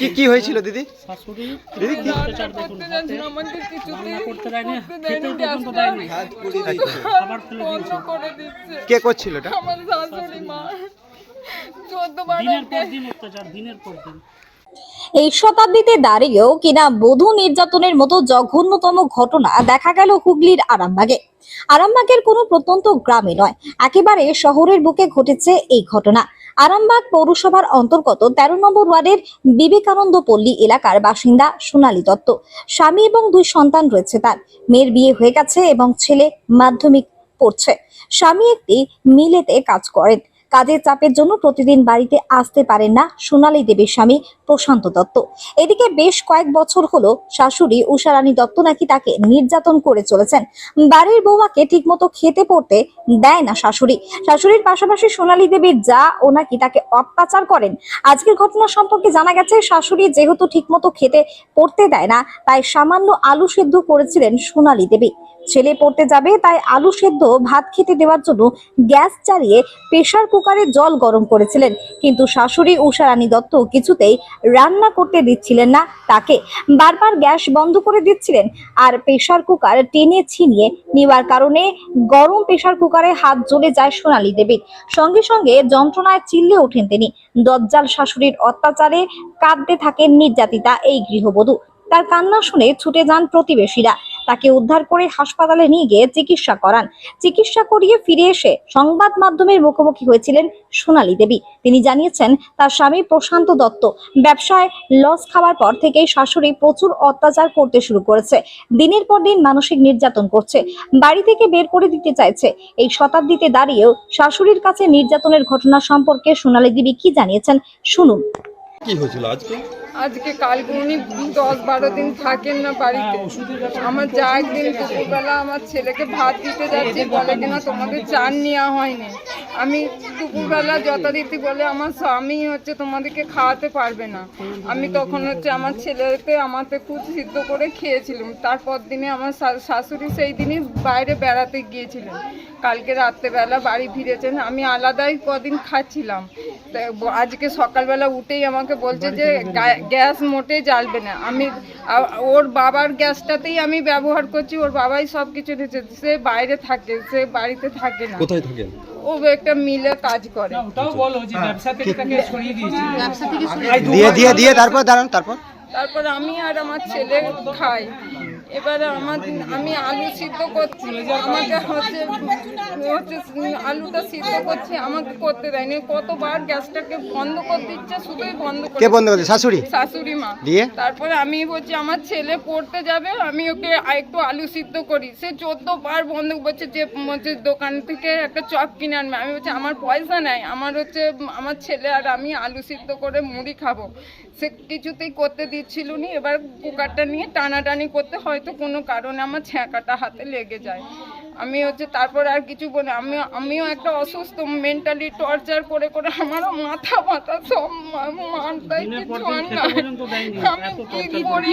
কি কি হয়েছিল দিদি? শাশুড়ি দিদি কি? করছিল এটা? আমার শাশুড়ি মা। চোদ্দ বার দিনের পর দিন অত্যাচার দিনের পর দিন। এই শতাব্দীতে দাঁড়িয়েও কিনা বধূ নির্যাতনের মতো জঘন্যতম ঘটনা দেখা গেল হুগলির আরামবাগে। আরামবাগের কোনো প্রত্যন্ত গ্রামে নয় একেবারে শহরের বুকে ঘটেছে এই ঘটনা। আরামবাগ পৌরসভার অন্তর্গত তেরো নম্বর ওয়ার্ডের বিবেকানন্দ পল্লী এলাকার বাসিন্দা সোনালী দত্ত। স্বামী এবং দুই সন্তান রয়েছে তার। মেয়ের বিয়ে হয়ে গেছে এবং ছেলে মাধ্যমিক পড়ছে। স্বামী একটি মিলেতে কাজ করেন। কাজের চাপের জন্য প্রতিদিন বাড়িতে আসতে পারেন না সোনালী দেবীর স্বামী প্রশান্ত দত্ত। এদিকে বেশ কয়েক বছর হলো শাশুড়ি উষারানী দত্ত নাকি তাকে নির্যাতন করে চলেছেন। বাড়ির বৌমাকে ঠিকমতো খেতে পড়তে দেয় না শাশুড়ি। শাশুড়ির পাশাপাশি সোনালী দেবীর যা ও নাকি তাকে অত্যাচার করেন, আজকের ঘটনা সম্পর্কে জানা গেছে, শাশুড়ি যেহেতু ঠিকমতো খেতে পড়তে দেয় না, তাই সামান্য আলু সেদ্ধ করেছিলেন সোনালী দেবী। ছেলে পড়তে যাবে, তাই আলু সেদ্ধ ভাত খেতে দেওয়ার জন্য গ্যাস চালিয়ে প্রেসার কুকারে জল গরম করেছিলেন। কিন্তু শাশুড়ি উষারানী দত্ত কিছুতেই রান্না করতে দিচ্ছিলেন না তাকে। বারবার গ্যাস বন্ধ করে দিচ্ছিলেন আর প্রেশার কুকার টেনে ছিনিয়ে নেওয়ার কারণে গরম প্রেশার কুকারে হাত জ্বলে যায় সোনালী দেবীর সঙ্গে সঙ্গে যন্ত্রণায় চিল্লে ওঠেন তিনি। দজ্জাল শাশুড়ির অত্যাচারে কাঁদতে থাকেন নির্যাতিতা এই গৃহবধূ। তার কান্না শুনে ছুটে যান প্রতিবেশীরা। তাকে উদ্ধার করে হাসপাতালে নিয়ে গিয়ে চিকিৎসা করান। চিকিৎসা করিয়ে ফিরে এসে সংবাদ মাধ্যমের মুখোমুখি হয়েছিলেন সোনালী দেবী। তিনি জানিয়েছেন, তার স্বামী প্রশান্ত দত্ত ব্যবসায় লস খাওয়ার পর থেকেই শাশুড়ি প্রচুর অত্যাচার করতে শুরু করেছে। দিনের পর দিন মানসিক নির্যাতন করছে। বাড়ি থেকে বের করে দিতে চাইছে। এই শতাব্দীতে দাঁড়িয়েও শাশুড়ির কাছে নির্যাতনের ঘটনা সম্পর্কে সোনালী দেবী কি জানিয়েছেন? শুনুন। কি হয়েছিল আজকে? আজকে কালকে উনি দশ বারো দিন থাকেন না বাড়িতে। আমার যা একদিন দুপুরবেলা আমার ছেলেকে ভাত দিতে যাচ্ছে, বলে কিনা তোমাদের চান নেওয়া হয়নি। আমি দুপুরবেলা যথারীতি বলে আমার স্বামী হচ্ছে তোমাদেরকে খাওয়াতে পারবে না। আমি তখন হচ্ছে আমার ছেলেকে আমাকে খুব সিদ্ধ করে খেয়েছিলাম। তারপর দিনে আমার শাশুড়ি সেই দিনই বাইরে বেড়াতে গিয়েছিলেন। কালকে রাত্রেবেলা বাড়ি ফিরেছেন। আমি আলাদাই কদিন খাচ্ছিলাম। আজকে সকালবেলা উঠেই আমাকে বলছে যে গ্যাস মোটেই জ্বালবে না। আমি ওর বাবার গ্যাসটাতেই আমি ব্যবহার করছি ওর বাবাই সব কিছু দিচ্ছে সে বাইরে থাকে সে বাড়িতে থাকে না। কোথায় থাকেন ও একটা মিলে কাজ করে। ওটাও বলো যে ব্যবসা থেকে তাকে সরিয়ে দিয়েছি। দিয়ে দিয়ে দিয়ে তারপর দাঁড়ান তারপর? তারপর আমি আর আমার ছেলে খাই। এবারে আমার আমি আলু সিদ্ধ করছি। আমাকে হচ্ছে হচ্ছে আলুটা সিদ্ধ করছি। আমাকে করতে দেয়নি। কতবার গ্যাসটাকে বন্ধ করে দিচ্ছে শুধুই বন্ধ করে কে বন্ধ করে শাশুড়ি? শাশুড়ি মা। দিয়ে? তারপরে আমি বলছি আমার ছেলে পড়তে যাবে আমি ওকে একটু আলু সিদ্ধ করি। সে চোদ্দ বার বন্ধ বলছে যে হচ্ছে দোকান থেকে একটা চপ কিনে আনবে। আমি বলছি আমার পয়সা নেই আমার হচ্ছে আমার ছেলে আর আমি আলু সিদ্ধ করে মুড়ি খাব। সে কিছুতেই করতে দিচ্ছিল নি। এবার কুকারটা নিয়ে টানাটানি করতে হয়তো কোনো কারণে আমার ছ্যাঁকাটা হাতে লেগে যায়। আমি হচ্ছে তারপর আর কিছু বলে আমি আমিও একটা অসুস্থ মেন্টালি টর্চার করে করে আমারও মাথা মাথা সব মা- মাথায় কিছু আমি কি করি?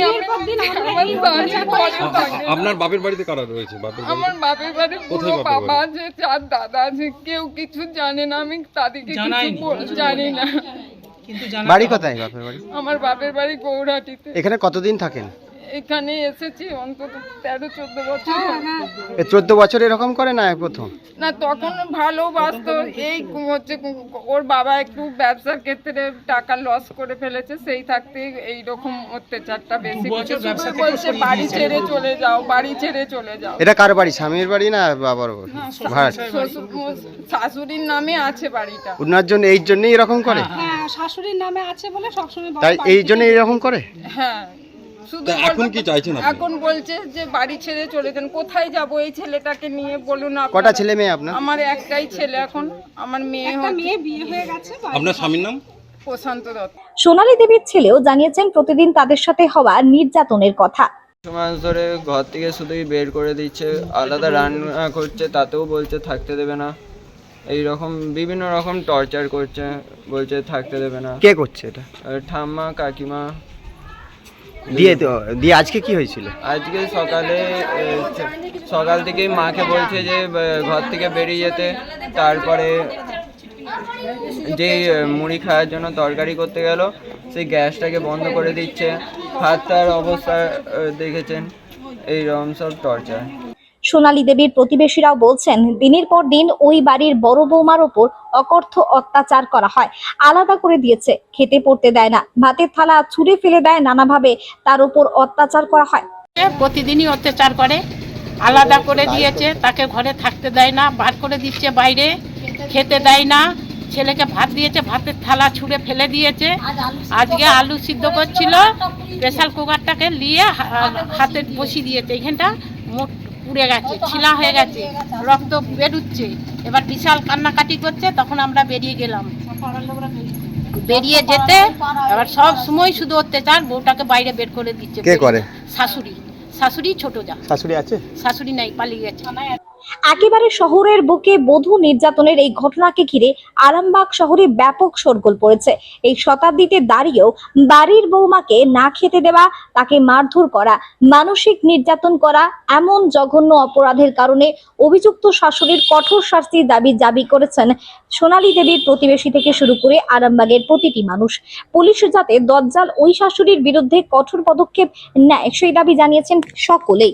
থাকে। আপনার বাপের বাড়িতে কারা রয়েছে? আমার বাপের বাড়ি পুরো বাবা আছে চার দাদা আছে কেউ কিছু জানে না আমি তাদেরকে কিছু জানি না। বাড়ি কোথায় বাপের বাড়ি? আমার বাপের বাড়ি গৌরাটিতে। এখানে কতদিন থাকেন? এখানে এসেছি অন্তত তেরো চোদ্দ বছর। এ চোদ্দ বছর এরকম করে না প্রথম? না তখন ভালোবাসতো। এই হচ্ছে ওর বাবা একটু ব্যবসার ক্ষেত্রে টাকা লস করে ফেলেছে সেই থাকতে এই রকম অত্যাচারটা বেশি বলছে বাড়ি ছেড়ে চলে যাও বাড়ি ছেড়ে চলে যাও। এটা কার বাড়ি স্বামীর বাড়ি না বাবার শাশুড়ির নামে আছে বাড়িটা। ওনার জন্য এই জন্যই এরকম করে? হ্যাঁ শাশুড়ির নামে আছে বলে সবসময় তাই এই জন্য এরকম করে? হ্যাঁ। শুধু এখন কি চাইছেন এখন বলছে যে বাড়ি ছেড়ে চলে যান। কোথায় যাব এই ছেলেটাকে নিয়ে বলুন। কটা ছেলে মেয়ে আপনার? আমার একটাই ছেলে এখন আমার মেয়ে মেয়ে বিয়ে হয়ে গেছে আপনার স্বামীর নাম? প্রশান্ত দত্ত। সোনালী দেবীর ছেলেও জানিয়েছেন প্রতিদিন তাদের সাথে হওয়া নির্যাতনের কথা। মাস ধরে ঘর থেকে শুধুই বের করে দিচ্ছে আলাদা রান্না করছে তাতেও বলছে থাকতে দেবে না। এই রকম বিভিন্ন রকম টর্চার করছে বলছে থাকতে দেবে না। কে করছে এটা? ঠাম্মা কাকিমা দিয়ে তো, দিয়ে আজকে কি হয়েছিল? আজকে সকালে সকাল থেকেই মাকে বলছে যে ঘর থেকে বেরিয়ে যেতে। তারপরে যে মুড়ি খাওয়ার জন্য তরকারি করতে গেল, সেই গ্যাসটাকে বন্ধ করে দিচ্ছে। হাত তার অবস্থা দেখেছেন দেখেছেন? এইরকম সব টর্চার সোনালী দেবীর প্রতিবেশীরাও বলছেন, দিনের পর দিন ওই বাড়ির বড় বৌমার ওপর অকর্থ অত্যাচার করা হয়। আলাদা করে দিয়েছে, খেতে পড়তে দেয় না। ভাতের থালা ছুঁড়ে ফেলে দেয় নানাভাবে, তার উপর অত্যাচার করা হয়। প্রতিদিনই অত্যাচার করে, আলাদা করে দিয়েছে, তাকে ঘরে থাকতে দেয় না, বার করে দিচ্ছে বাইরে, খেতে দেয় না, ছেলেকে ভাত দিয়েছে, ভাতের থালা ছুঁড়ে ফেলে দিয়েছে। আজকে আলু সিদ্ধ করছিল, প্রেসার কুকারটাকে নিয়ে হাতে বসিয়ে দিয়েছে, এখানটা মোট পুড়ে গেছে ছিলা হয়ে গেছে রক্ত বেরুচ্ছে এবার বিশাল কান্নাকাটি করছে তখন আমরা বেরিয়ে গেলাম। বেরিয়ে যেতে এবার সব সময় শুধু অত্যাচার বউটাকে বাইরে বের করে দিচ্ছে। কে করে? শাশুড়ি শাশুড়ি ছোট যা। শাশুড়ি আছে? শাশুড়ি নাই পালিয়ে গেছে। একেবারে শহরের বুকে বধূ নির্যাতনের এই ঘটনাকে ঘিরে আরামবাগ শহরে ব্যাপক শোরগোল পড়েছে। এই শতাব্দীতে দাঁড়িয়েও বাড়ির বৌমাকে না খেতে দেওয়া, তাকে মারধর করা, মানসিক নির্যাতন করা এমন জঘন্য অপরাধের কারণে অভিযুক্ত শাশুড়ির কঠোর শাস্তির দাবি দাবি করেছেন সোনালী দেবীর প্রতিবেশী থেকে শুরু করে আরামবাগের প্রতিটি মানুষ। পুলিশ যাতে দজ্জাল ওই শাশুড়ির বিরুদ্ধে কঠোর পদক্ষেপ নেয়, সেই দাবি জানিয়েছেন সকলেই।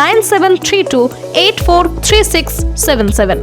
nine seven three two eight four three six seven seven